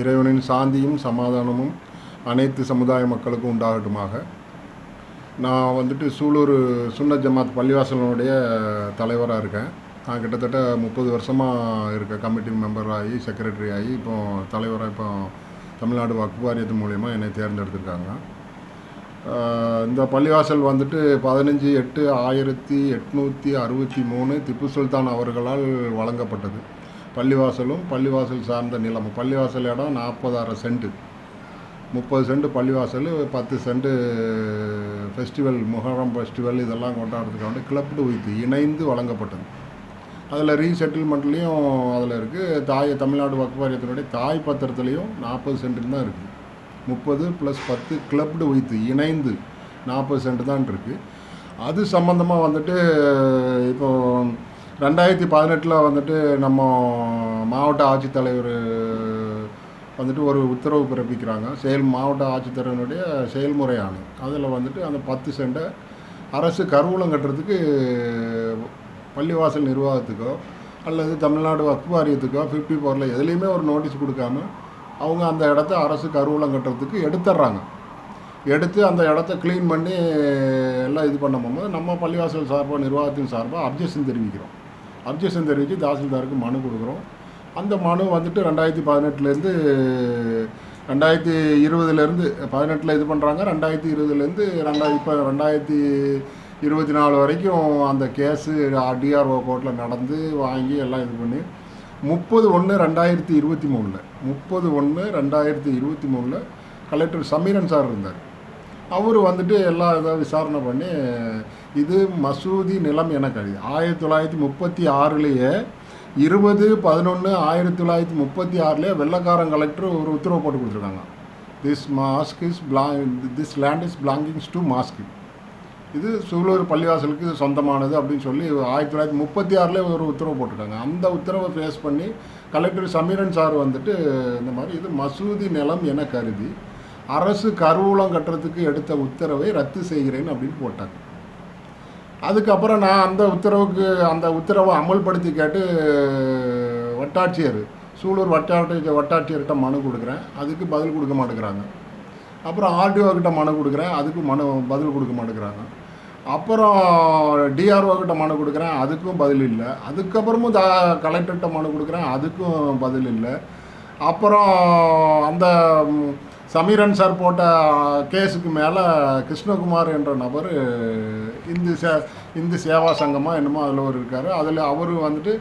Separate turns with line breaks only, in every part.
இறைவனின் சாந்தியும் சமாதானமும் அனைத்து சமுதாய மக்களுக்கும் உண்டாகட்டுமாக. நான் வந்துட்டு சூலூர் சுன்ன ஜமாத் பள்ளிவாசலனுடைய தலைவராக இருக்கேன். நான் கிட்டத்தட்ட முப்பது வருஷமாக இருக்க கமிட்டி மெம்பர் ஆகி செக்ரட்டரி ஆகி இப்போ தலைவராக இப்போ தமிழ்நாடு வக்ஃபு வாரியத்து மூலயமா என்னை தேர்ந்தெடுத்திருக்காங்க. இந்த பள்ளிவாசல் வந்துட்டு பதினஞ்சு எட்டு ஆயிரத்தி எட்நூற்றி அறுபத்தி மூணு திப்பு சுல்தான் அவர்களால் வழங்கப்பட்டது. பள்ளிவாசலும் பள்ளிவாசல் சார்ந்த நிலம். பள்ளிவாசல் இடம் நாற்பதாயிரம் சென்ட்டு முப்பது சென்ட் பள்ளிவாசல் பத்து சென்ட் ஃபெஸ்டிவல் முஹரம் ஃபெஸ்டிவல் இதெல்லாம் கொண்டாடுறதுக்கு வந்து கிளப்டு வைத்து இணைந்து வழங்கப்பட்டது. அதில் ரீசெட்டில்மெண்ட்லேயும் அதில் இருக்குது தாய் தமிழ்நாடு வக்குவாரியத்தினுடைய தாய் பத்திரத்துலேயும் நாற்பது சென்ட் தான் இருக்குது முப்பது ப்ளஸ் பத்து கிளப்டு வைத்து இணைந்து நாற்பது சென்ட் தான் இருக்குது அது சம்மந்தமாக வந்துட்டு இப்போ ரெண்டாயிரத்தி பதினெட்டில் வந்துட்டு நம்ம மாவட்ட ஆட்சித்தலைவர் வந்துட்டு ஒரு உத்தரவு பிறப்பிக்கிறாங்க. செயல் மாவட்ட ஆட்சித்தலைவனுடைய செயல்முறையானது அதில் வந்துட்டு அந்த பத்து சென்டை அரசு கருவூலம் கட்டுறதுக்கு பள்ளிவாசல் நிர்வாகத்துக்கோ அல்லது தமிழ்நாடு வக்ஃபு வாரியத்துக்கோ ஃபிஃப்டி ஃபோரில் எதுலேயுமே ஒரு நோட்டீஸ் கொடுக்காம அவங்க அந்த இடத்த அரசு கருவூலம் கட்டுறதுக்கு எடுத்துட்றாங்க எடுத்து அந்த இடத்த க்ளீன் பண்ணி எல்லாம் இது பண்ணும்போது நம்ம பள்ளிவாசல் சார்பாக நிர்வாகத்தின் சார்பாக அப்ஜெக்ஷன் தெரிவிக்கிறோம். அப்ஜெக்ஷன் தெரிவித்து தாசில்தாருக்கு மனு கொடுக்குறோம். அந்த மனு வந்துட்டு ரெண்டாயிரத்தி பதினெட்டுலேருந்து ரெண்டாயிரத்தி இருபதுலேருந்து பதினெட்டில் இது பண்ணுறாங்க ரெண்டாயிரத்தி இருபதுலேருந்து ரெண்டாயிரம் இப்போ ரெண்டாயிரத்தி இருபத்தி நாலு வரைக்கும் அந்த கேஸு டிஆர்ஓ கோர்ட்டில் நடந்து வாங்கி எல்லாம் இது பண்ணி முப்பது ஒன்று ரெண்டாயிரத்தி இருபத்தி மூணில் முப்பது ஒன்று ரெண்டாயிரத்தி இருபத்தி மூணில் கலெக்டர் சமீரன் சார் இருந்தார். அவர் வந்துட்டு எல்லா இதாக விசாரணை பண்ணி இது மசூதி நிலம் என கருதி ஆயிரத்தி தொள்ளாயிரத்தி முப்பத்தி ஆறுலேயே இருபது பதினொன்று ஆயிரத்தி தொள்ளாயிரத்தி முப்பத்தி ஆறுலேயே வெள்ளக்காரன் கலெக்டர் ஒரு உத்தரவு போட்டு கொடுத்துருக்காங்க. This mosque is blah this land is belongings to mosque இது சூலூர் பள்ளிவாசலுக்கு இது சொந்தமானது அப்படின்னு சொல்லி ஆயிரத்தி தொள்ளாயிரத்தி முப்பத்தி ஆறில் ஒரு உத்தரவு போட்டிருக்காங்க. அந்த உத்தரவை ஃபேஸ் பண்ணி கலெக்டர் சமீரன் சார் வந்துட்டு இந்த மாதிரி இது மசூதி நிலம் என கருதி அரசு கருவூலம் கட்டுறதுக்கு எடுத்த உத்தரவை ரத்து செய்கிறேன் அப்படின்னு போட்டாங்க. அதுக்கப்புறம் நான் அந்த உத்தரவுக்கு அந்த உத்தரவை அமல்படுத்தி கேட்டு வட்டாட்சியர் சூலூர் வட்டாட்சி வட்டாட்சியர்கிட்ட மனு கொடுக்குறேன். அதுக்கு பதில் கொடுக்க மாட்டேங்கிறாங்க. அப்புறம் ஆர்டிஓ கிட்ட மனு கொடுக்குறேன். அதுக்கு மனு பதில் கொடுக்க மாட்டேங்கிறாங்க. அப்புறம் டிஆர்ஓ கிட்ட மனு கொடுக்குறேன். அதுக்கும் பதில் இல்லை. அதுக்கப்புறமும் த கலெக்டர்கிட்ட மனு கொடுக்குறேன். அதுக்கும் பதில் இல்லை. அப்புறம் அந்த சமீரன் சார் போட்ட கேஸுக்கு மேலே கிருஷ்ணகுமார் என்ற நபர் இந்து சே இந்து சேவா சங்கமாக என்னமோ அதில் ஒரு இருக்கார். அதில் அவர் வந்துட்டு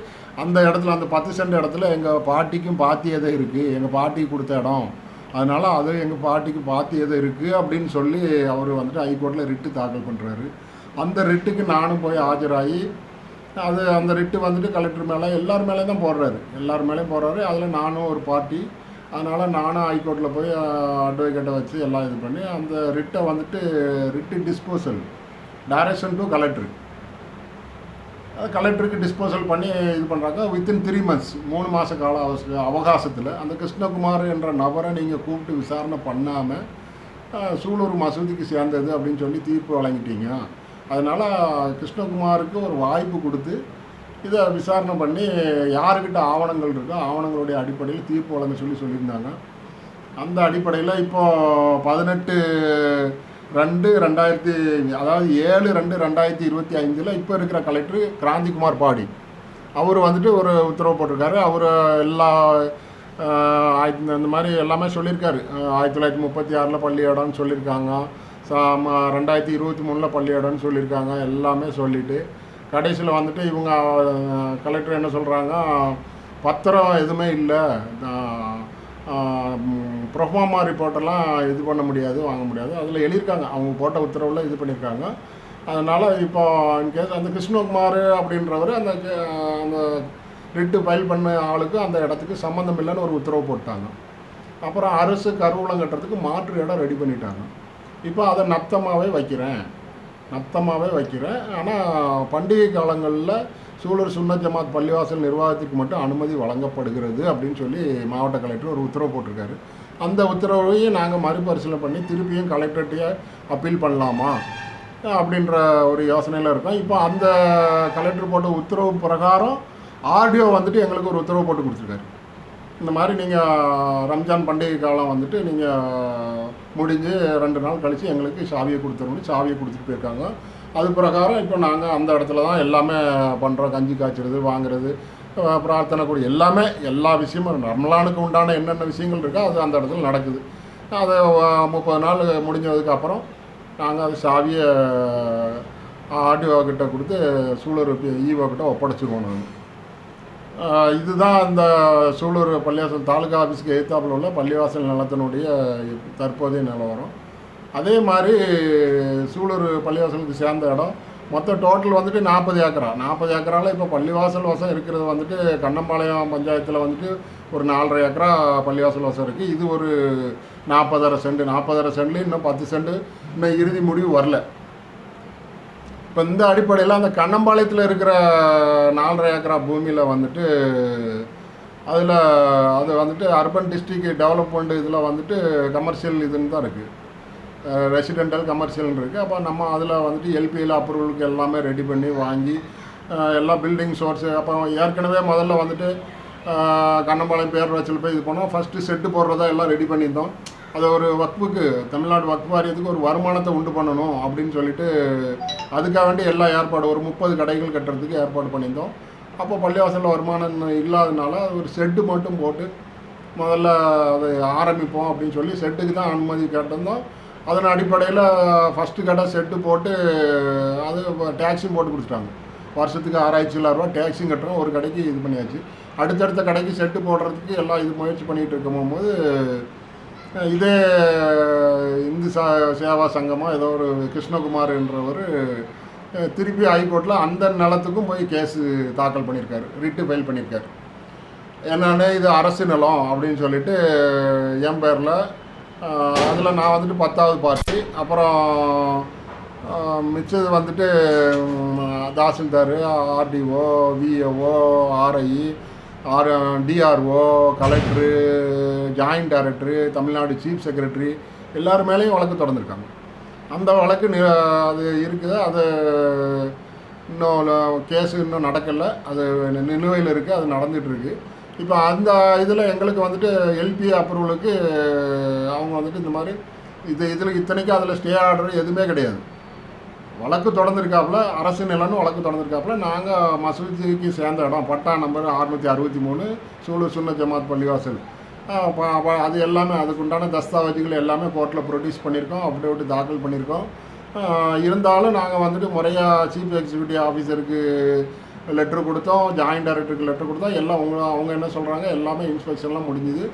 அந்த இடத்துல அந்த பத்து சென்ட் இடத்துல எங்கள் பாட்டிக்கும் பாத்தியதை இருக்குது எங்கள் பாட்டிக்கு கொடுத்த இடம். அதனால் அது எங்கள் பாட்டிக்கு பாத்தியதை இருக்குது அப்படின்னு சொல்லி அவர் வந்துட்டு ஹைகோர்ட்டில் ரிட்டு தாக்கல் பண்ணுறாரு அந்த ரிட்டுக்கு நானும் போய் ஆஜராகி அது அந்த ரிட்டு வந்துட்டு கலெக்டர் மேலே எல்லார் மேலே தான் போடுறாரு. எல்லார் மேலேயும் போடுறாரு. அதில் நானும் ஒரு பார்ட்டி அதனால் நானும் ஹைகோர்ட்டில் போய் அட்வொகேட்டை வச்சு எல்லாம் இது பண்ணி அந்த ரிட்டை வந்துட்டு writ disposal direction to collector அது கலெக்டருக்கு டிஸ்போசல் பண்ணி இது பண்ணுறாங்க வித்தின் த்ரீ மந்த்ஸ் மூணு மாத கால அவச அவகாசத்தில் அந்த கிருஷ்ணகுமார் என்ற நபரை நீங்கள் கூப்பிட்டு விசாரணை பண்ணாமல் சூலூர் மசூதிக்கு சேர்ந்தது அப்படின்னு சொல்லி தீர்ப்பு வழங்கிட்டீங்க. அதனால் கிருஷ்ணகுமாருக்கு ஒரு வாய்ப்பு கொடுத்து இதை விசாரணை பண்ணி யாருக்கிட்ட ஆவணங்கள் இருக்கோ ஆவணங்களுடைய அடிப்படையில் தீர்ப்பு வழங்க சொல்லி சொல்லியிருந்தாங்க. அந்த அடிப்படையில் இப்போது பதினெட்டு ரெண்டு ரெண்டாயிரத்தி அதாவது ஏழு ரெண்டு ரெண்டாயிரத்தி இருபத்தி ஐந்தில் இப்போ இருக்கிற கலெக்டர் கிராந்திகுமார் பாடி. அவர் வந்துட்டு ஒரு உத்தரவு போட்டிருக்காரு. அவர் எல்லா ஆயிரத்தி அந்த மாதிரி எல்லாமே சொல்லியிருக்காரு. ஆயிரத்தி தொள்ளாயிரத்தி முப்பத்தி ஆறில் பள்ளி இடம்னு சொல்லியிருக்காங்க. சா- ரெண்டாயிரத்தி இருபத்தி மூணில் பள்ளி இடம்னு சொல்லியிருக்காங்க. எல்லாமே சொல்லிவிட்டு கடைசியில் வந்துட்டு இவங்க கலெக்டர் என்ன சொல்கிறாங்க பத்திரம் எதுவுமே இல்லை. ப்ரொஃபாமா ரிப்போர்ட்டெல்லாம் இது பண்ண முடியாது வாங்க முடியாது. அதில் எழுதியிருக்காங்க. அவங்க போட்ட உத்தரவில் இது பண்ணியிருக்காங்க. அதனால் இப்போ இன்கேஸ் அந்த கிருஷ்ணகுமார் அப்படின்றவர் அந்த அந்த ரிட்டு ஃபைல் பண்ண ஆளுக்கு அந்த இடத்துக்கு சம்மந்தம் இல்லைன்னு ஒரு உத்தரவு போட்டாங்க. அப்புறம் அரசு கருவூலம் கட்டுறதுக்கு மாற்று இடம் ரெடி பண்ணிட்டாங்க. இப்போ அதை நப்தமாகவே வைக்கிறேன். நத்தமாகவே வைக்கிறேன். ஆனால் பண்டிகை காலங்களில் சூலூர் சுன்ன ஜமாத் பள்ளிவாசல் நிர்வாகத்துக்கு மட்டும் அனுமதி வழங்கப்படுகிறது அப்படின்னு சொல்லி மாவட்ட கலெக்டர் ஒரு உத்தரவு போட்டிருக்காரு. அந்த உத்தரவையும் நாங்கள் மறுபரிசீலனை பண்ணி திருப்பியும் கலெக்டர்கிட்டயே அப்பீல் பண்ணலாமா அப்படின்ற ஒரு யோசனையில் இருக்கோம். இப்போ அந்த கலெக்டர் போட்ட உத்தரவு பிரகாரம் ஆர்டிஓ வந்துட்டு எங்களுக்கு ஒரு உத்தரவு போட்டு கொடுத்துருக்காரு. இந்த மாதிரி நீங்கள் ரம்ஜான் பண்டிகை காலம் வந்துட்டு நீங்கள் முடிஞ்சு ரெண்டு நாள் கழித்து எங்களுக்கு சாவியை கொடுத்துருவோம் சாவியை கொடுத்துட்டு போயிருக்காங்க. அது பிரகாரம் இப்போ நாங்கள் அந்த இடத்துல தான் எல்லாமே பண்ணுறோம் கஞ்சி காய்ச்சிறது வாங்குறது பிரார்த்தனை கூட எல்லாமே எல்லா விஷயமும் ரம்லானுக்கு உண்டான என்னென்ன விஷயங்கள் இருக்கோ அது அந்த இடத்துல நடக்குது. அது முப்பது நாள் முடிஞ்சதுக்கப்புறம் நாங்கள் அது சாவியை ஆர்டிஓ கிட்ட கொடுத்து சூழல் ஈவோ கிட்ட ஒப்படைச்சிருவோம் நாங்கள் இதுதான் அந்த சூலூர் பள்ளிவாசல் தாலுகா ஆஃபீஸுக்கு எதிர்த்தாப்புல உள்ள பள்ளிவாசல் நிலத்தினுடைய தற்போதைய நிலவரம். அதே மாதிரி சூலூர் பள்ளிவாசலுக்கு சேர்ந்த இடம் மொத்தம் டோட்டல் வந்துட்டு நாற்பது ஏக்கரா. நாற்பது ஏக்கரால் இப்போ பள்ளிவாசல் வசம் இருக்கிறது வந்துட்டு கண்ணம்பாளையம் பஞ்சாயத்தில் வந்துட்டு ஒரு நாலரை ஏக்கரா பள்ளிவாசல் வசம் இருக்குது இது ஒரு நாற்பதரை சென்ட் நாற்பதரை சென்ட்லேயும் இன்னும் பத்து சென்ட் இன்னும் இறுதி முடிவு வரல. இப்போ இந்த அடிப்படையில் அந்த கண்ணம்பாளையத்தில் இருக்கிற நாலரை ஏக்கரா பூமியில் வந்துட்டு அதில் அது வந்துட்டு அர்பன் டிஸ்ட்ரிக் டெவலப்மெண்ட் இதில் வந்துட்டு கமர்ஷியல் இதுன்னு தான் இருக்குது ரெசிடென்டல் கமர்ஷியல்னு இருக்குது அப்போ நம்ம அதில் வந்துட்டு எல்பிஎல் அப்ரூவலுக்கு எல்லாமே ரெடி பண்ணி வாங்கி எல்லா பில்டிங் சோர்ஸு அப்போ ஏற்கனவே முதல்ல வந்துட்டு கண்ணம்பாளையம் பேர் வச்சல் போய் இது பண்ணோம் ஃபஸ்ட்டு செட்டு போடுறதா எல்லாம் ரெடி பண்ணியிருந்தோம். அதை ஒரு வக்ஃபுக்கு தமிழ்நாடு வக்ஃப் வாரியத்துக்கு ஒரு வருமானத்தை உண்டு பண்ணணும் அப்படின்னு சொல்லிட்டு அதுக்காக வேண்டி எல்லா ஏற்பாடு ஒரு முப்பது கடைகள் கட்டுறதுக்கு ஏற்பாடு பண்ணியிருந்தோம். அப்போ பள்ளிவாசலில் வருமானம் இல்லாதனால ஒரு செட்டு மட்டும் போட்டு முதல்ல அதை ஆரம்பிப்போம் அப்படின்னு சொல்லி செட்டுக்கு தான் அனுமதி கேட்டிருந்தோம். அதன் அடிப்படையில் ஃபஸ்ட்டு கடை செட்டு போட்டு அது டேக்ஸியும் போட்டு கொடுத்துட்டாங்க. வருஷத்துக்கு ஆறாயிரத்தி சில்லற டேக்ஸும் டேக்ஸியும் கட்டுறோம். ஒரு கடைக்கு இது பண்ணியாச்சு. அடுத்தடுத்த கடைக்கு செட்டு போடுறதுக்கு எல்லாம் இது முயற்சி பண்ணிகிட்டு இருக்கும் போது இதே இந்து சா சேவா சங்கமாக ஏதோ ஒரு கிருஷ்ணகுமார் என்றவர் திருப்பி ஹைகோர்ட்டில் அந்த நிலத்துக்கும் போய் கேஸு தாக்கல் பண்ணியிருக்காரு. ரிட்டு ஃபைல் பண்ணியிருக்காரு. என்னன்னு இது அரசு நிலம் அப்படின்னு சொல்லிட்டு என் பேரில் அதில் நான் வந்துட்டு பத்தாவது பார்ட்டி அப்புறம் மிச்சது வந்துட்டு tahsildar RDO VAO RI R DRO collector joint director Tamil Nadu chief secretary எல்லார் மேலேயும் வழக்கு தொடர்ந்துருக்காங்க. அந்த வழக்கு நி- அது இருக்குது. அது இன்னும் கேஸு இன்னும் நடக்கலை. அது நிலுவையில் இருக்குது அது நடந்துகிட்ருக்கு. இப்போ அந்த இதில் எங்களுக்கு வந்துட்டு எல்பி அப்ரூவலுக்கு அவங்க வந்துட்டு இந்த மாதிரி இது இதில் இத்தனைக்கும் அதில் ஸ்டே ஆர்டர் எதுவுமே கிடையாது. வழக்கு தொடர்ந்துருக்காப்புல அரசு நிலம்னு வழக்கு தொடர்ந்துருக்காப்புல நாங்கள் மசூதிக்கு சேர்ந்த இடம். பட்டா நம்பர் அறுநூற்றி அறுபத்தி மூணு சூலூர் சுன்ன ஜமாத் பள்ளிவாசல். அது எல்லாமே அதுக்குண்டான தஸ்தாவேஜுகள் எல்லாமே கோர்ட்டில் ப்ரொடியூஸ் பண்ணியிருக்கோம் அப்டேட் தாக்கல் பண்ணியிருக்கோம். இருந்தாலும் நாங்கள் வந்துட்டு முறையாக சீஃப் எக்ஸிக்யூட்டிவ் ஆஃபீஸருக்கு லெட்ரு கொடுத்தோம் ஜாயிண்ட் டைரக்டருக்கு லெட்ரு கொடுத்தோம் எல்லாம் அவங்க அவங்க என்ன சொல்கிறாங்க எல்லாமே இன்ஸ்பெக்ஷன்லாம் முடிஞ்சுது.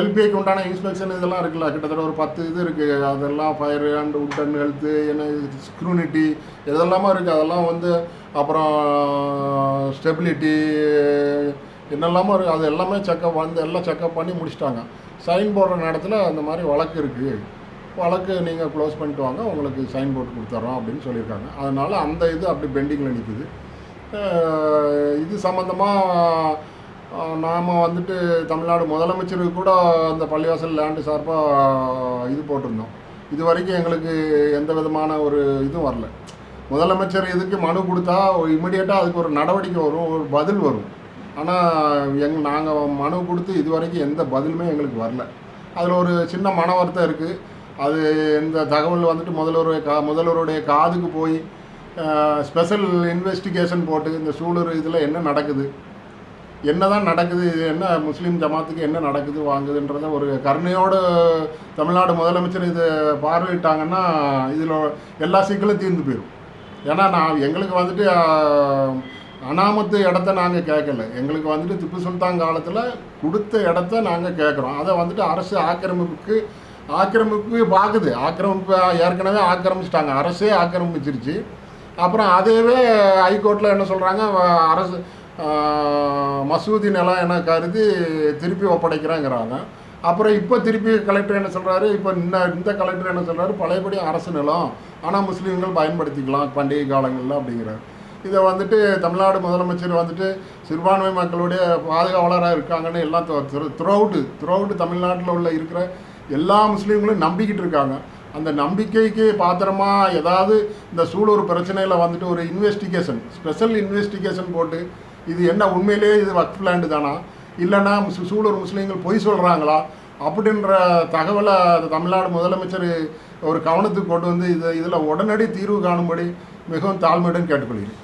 எல்பிஐக்கு உண்டான இன்ஸ்பெக்ஷன் இதெல்லாம் இருக்குல்ல கிட்டத்தட்ட ஒரு பத்து இது இருக்குது அதெல்லாம் fire and wood and health என்ன ஸ்க்ரூனிட்டி இதெல்லாமே இருக்குது அதெல்லாம் வந்து அப்புறம் ஸ்டெபிலிட்டி என்னெல்லாமோ இருக்குது அது எல்லாமே செக்கப் வந்து எல்லாம் செக்கப் பண்ணி முடிச்சிட்டாங்க. சைன் போடுற நேரத்தில் அந்த மாதிரி வழக்கு இருக்குது வழக்கு நீங்கள் க்ளோஸ் பண்ணிட்டு வாங்க. உங்களுக்கு சைன் போட்டு கொடுத்துட்றோம் அப்படின்னு சொல்லியிருக்காங்க. அதனால் அந்த இது அப்படி பெண்டிங்கில் நிற்குது இது சம்மந்தமாக நாம் வந்துட்டு தமிழ்நாடு முதலமைச்சருக்கு கூட அந்த பள்ளிவாசல் லேண்டு சார்பாக இது போட்டிருந்தோம். இது வரைக்கும் எங்களுக்கு எந்த விதமான ஒரு இதுவும் வரல. முதலமைச்சர் இதுக்கு மனு கொடுத்தா இமிடியேட்டாக அதுக்கு ஒரு நடவடிக்கை வரும் ஒரு பதில் வரும். ஆனால் எங் நாங்கள் மனு கொடுத்து இது வரைக்கும் எந்த பதிலுமே எங்களுக்கு வரல. அதில் ஒரு சின்ன மன வருத்தம் இருக்குது அது இந்த தகவல் வந்துட்டு முதல்வர் கா முதல்வருடைய காதுக்கு போய் ஸ்பெஷல் இன்வெஸ்டிகேஷன் போட்டு இந்த சூழல் இதில் என்ன நடக்குது? என்ன தான் நடக்குது? இது என்ன முஸ்லீம் ஜமாத்துக்கு என்ன நடக்குது வாங்குதுன்றத ஒரு கருணையோடு தமிழ்நாடு முதலமைச்சர் இதை பார்வையிட்டாங்கன்னா இதில் எல்லா சிக்கலும் தீர்ந்து போயிடும் ஏன்னா நான் எங்களுக்கு வந்துட்டு அனாமத்து இடத்த நாங்கள் கேட்கல. எங்களுக்கு வந்துட்டு திப்பு சுல்தான் காலத்தில் கொடுத்த இடத்த நாங்கள் கேட்குறோம். அதை வந்துட்டு அரசு ஆக்கிரமிப்புக்கு ஆக்கிரமிப்பு பார்க்குது ஆக்கிரமிப்பு ஏற்கனவே ஆக்கிரமிச்சிட்டாங்க. அரசே ஆக்கிரமிச்சிருச்சு. அப்புறம் அதையவே ஹைகோர்ட்டில் என்ன சொல்கிறாங்க அரசு மசூதி நிலம் என கருதி திருப்பி ஒப்படைக்கிறேங்கிறாங்க. அப்புறம் இப்போ திருப்பி கலெக்டர் என்ன சொல்கிறாரு இப்போ இந்த இந்த கலெக்டர் என்ன சொல்கிறாரு பழையபடி அரசு நிலம். ஆனால் முஸ்லீம்கள் பயன்படுத்திக்கலாம் பண்டிகை காலங்களில் அப்படிங்கிறார். இதை வந்துட்டு தமிழ்நாடு முதலமைச்சர் வந்துட்டு சிறுபான்மை மக்களுடைய பாதுகாவலராக இருக்காங்கன்னு எல்லாம் த்ரௌட்டு த்ரௌட்டு தமிழ்நாட்டில் உள்ள இருக்கிற எல்லா முஸ்லீம்களும் நம்பிக்கிட்டு இருக்காங்க. அந்த நம்பிக்கைக்கு பாத்திரமா ஏதாவது இந்த சூலூர் பிரச்சனையில் வந்துட்டு ஒரு இன்வெஸ்டிகேஷன் ஸ்பெஷல் இன்வெஸ்டிகேஷன் போட்டு இது என்ன உண்மையிலேயே இது வக்ஃப் லேண்டு தானா? இல்லைன்னா சு- சூலூர் முஸ்லீம்கள் பொய் சொல்கிறாங்களா அப்படின்ற தகவலை தமிழ்நாடு முதலமைச்சர் ஒரு கவனத்துக்கு கொண்டு வந்து இது இதில் உடனடி தீர்வு காணும்படி மிகவும் தாழ்மையுடன் கேட்டுக்கொள்கிறேன்.